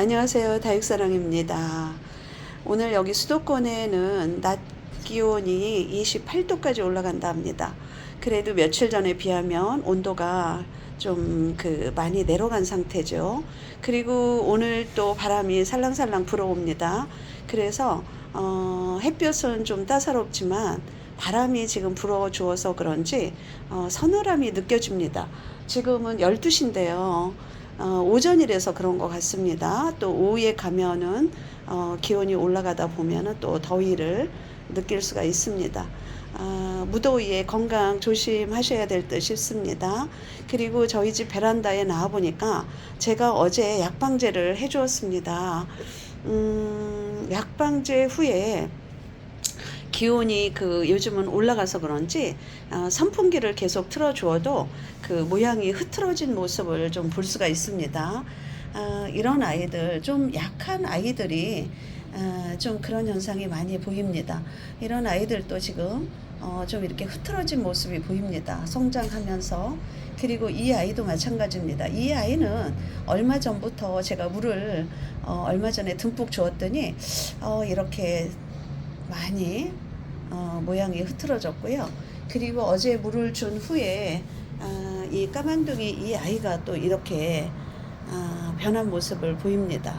안녕하세요. 다육사랑입니다. 오늘 여기 수도권에는 낮 기온이 28도까지 올라간다 합니다. 그래도 며칠 전에 비하면 온도가 좀 그 많이 내려간 상태죠. 그리고 오늘 또 바람이 살랑살랑 불어옵니다. 그래서 어, 햇볕은 좀 따사롭지만 바람이 지금 불어 주어서 그런지 어, 서늘함이 느껴집니다. 지금은 12시인데요. 어, 오전이라서 그런 것 같습니다. 또 오후에 가면은 어, 기온이 올라가다 보면은 또 더위를 느낄 수가 있습니다. 아, 무더위에 건강 조심하셔야 될 듯 싶습니다. 그리고 저희 집 베란다에 나와 보니까 제가 어제 약방제를 해주었습니다. 음, 약방제 후에 기온이 그 요즘은 올라가서 그런지 어, 선풍기를 계속 틀어주어도 그 모양이 흐트러진 모습을 좀 볼 수가 있습니다. 어, 이런 아이들 좀 약한 아이들이 어, 좀 그런 현상이 많이 보입니다. 이런 아이들도 지금 어, 좀 이렇게 흐트러진 모습이 보입니다. 성장하면서 그리고 이 아이도 마찬가지입니다. 이 아이는 얼마 전부터 제가 물을 어, 얼마 전에 듬뿍 주었더니 어, 이렇게 많이 어, 모양이 흐트러졌고요. 그리고 어제 물을 준 후에 아, 이 까만둥이 이 아이가 또 이렇게 아, 변한 모습을 보입니다.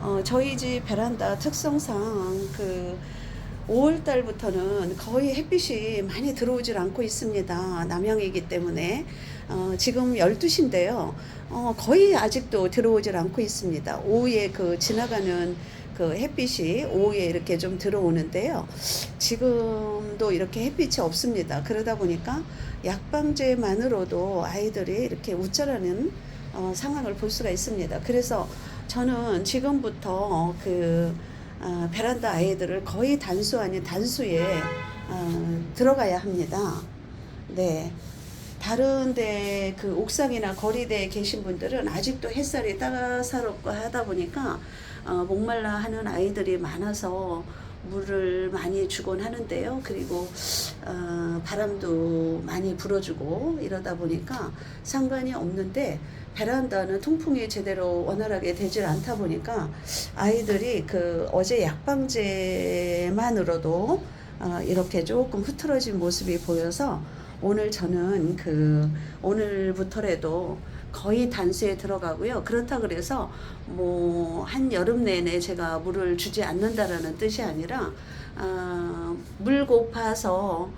어, 저희 집 베란다 특성상 그 5월 달부터는 거의 햇빛이 많이 들어오질 않고 있습니다. 남향이기 때문에 어, 지금 12시인데요. 어, 거의 아직도 들어오질 않고 있습니다. 오후에 그 지나가는 그 햇빛이 오후에 이렇게 좀 들어오는데요. 지금도 이렇게 햇빛이 없습니다. 그러다 보니까 약방제만으로도 아이들이 이렇게 우쭐하는 어, 상황을 볼 수가 있습니다. 그래서 저는 지금부터 그 어, 베란다 아이들을 거의 단수 아닌 단수에 어, 들어가야 합니다. 네. 다른데 그 옥상이나 거리대에 계신 분들은 아직도 햇살이 따사롭고 하다 보니까 어, 목말라 하는 아이들이 많아서 물을 많이 주곤 하는데요. 그리고 어, 바람도 많이 불어주고 이러다 보니까 상관이 없는데 베란다는 통풍이 제대로 원활하게 되질 않다 보니까 아이들이 그 어제 약방제만으로도 어, 이렇게 조금 흐트러진 모습이 보여서 오늘 저는 그 오늘부터라도 거의 단수에 들어가고요. 그렇다 그래서 뭐 한 여름 내내 제가 물을 주지 않는다라는 뜻이 아니라 아, 물 고파서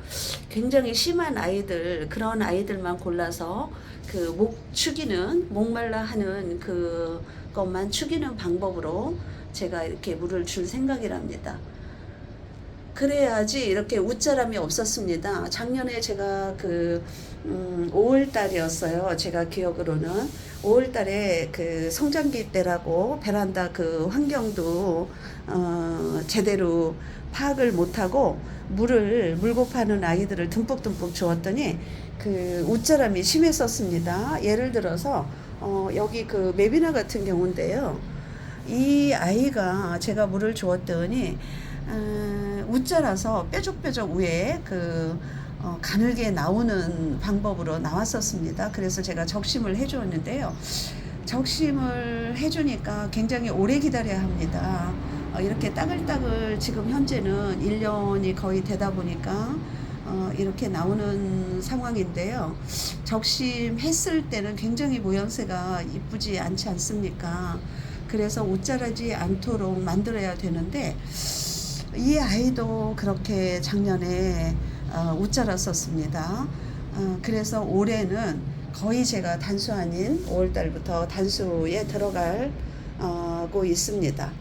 굉장히 심한 아이들 그런 아이들만 골라서 그 목 축이는 목말라 하는 그 것만 축이는 방법으로 제가 이렇게 물을 줄 생각이랍니다. 그래야지 이렇게 웃자람이 없었습니다. 작년에 제가 그 음, 5월 달이었어요. 제가 기억으로는 5월 달에 그 성장기 때라고 베란다 그 환경도 어, 제대로 파악을 못하고 물을 물고 파는 아이들을 듬뿍듬뿍 주었더니 그 웃자람이 심했었습니다. 예를 들어서 어, 여기 그 메비나 같은 경우인데요. 이 아이가 제가 물을 주었더니 어, 웃자라서 뾰족뾰족 위에 그 어, 가늘게 나오는 방법으로 나왔었습니다. 그래서 제가 적심을 해주었는데요. 적심을 해주니까 굉장히 오래 기다려야 합니다. 어, 이렇게 따글따글 지금 현재는 1년이 거의 되다 보니까 어, 이렇게 나오는 상황인데요. 적심했을 때는 굉장히 모양새가 이쁘지 않지 않습니까? 그래서 옷자라지 않도록 만들어야 되는데 이 아이도 그렇게 작년에 어, 웃자랐었습니다. 어, 그래서 올해는 거의 제가 단수 아닌 5월 달부터 단수에 들어가고 있습니다.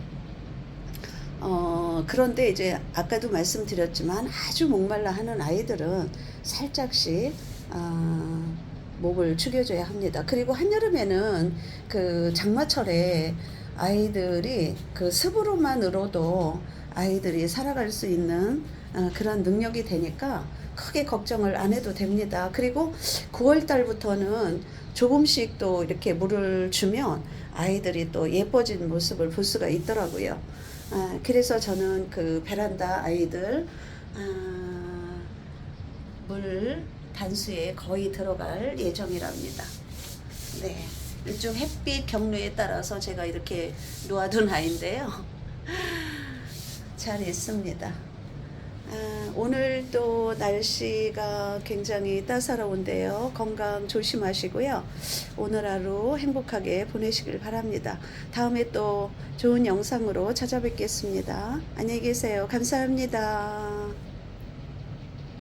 어, 그런데 이제 아까도 말씀드렸지만 아주 목말라 하는 아이들은 살짝씩 어, 목을 축여줘야 합니다. 그리고 한여름에는 그 장마철에 아이들이 그 습으로만으로도 아이들이 살아갈 수 있는 어, 그런 능력이 되니까 크게 걱정을 안 해도 됩니다. 그리고 9월 달부터는 조금씩 또 이렇게 물을 주면 아이들이 또 예뻐진 모습을 볼 수가 있더라고요. 아, 그래서 저는 그 베란다 아이들 아, 물 단수에 거의 들어갈 예정이랍니다. 네. 일종 햇빛 경로에 따라서 제가 이렇게 놓아둔 아이인데요. 잘 있습니다. 아, 오늘 또 날씨가 굉장히 따사로운데요. 건강 조심하시고요. 오늘 하루 행복하게 보내시길 바랍니다. 다음에 또 좋은 영상으로 찾아뵙겠습니다. 안녕히 계세요. 감사합니다.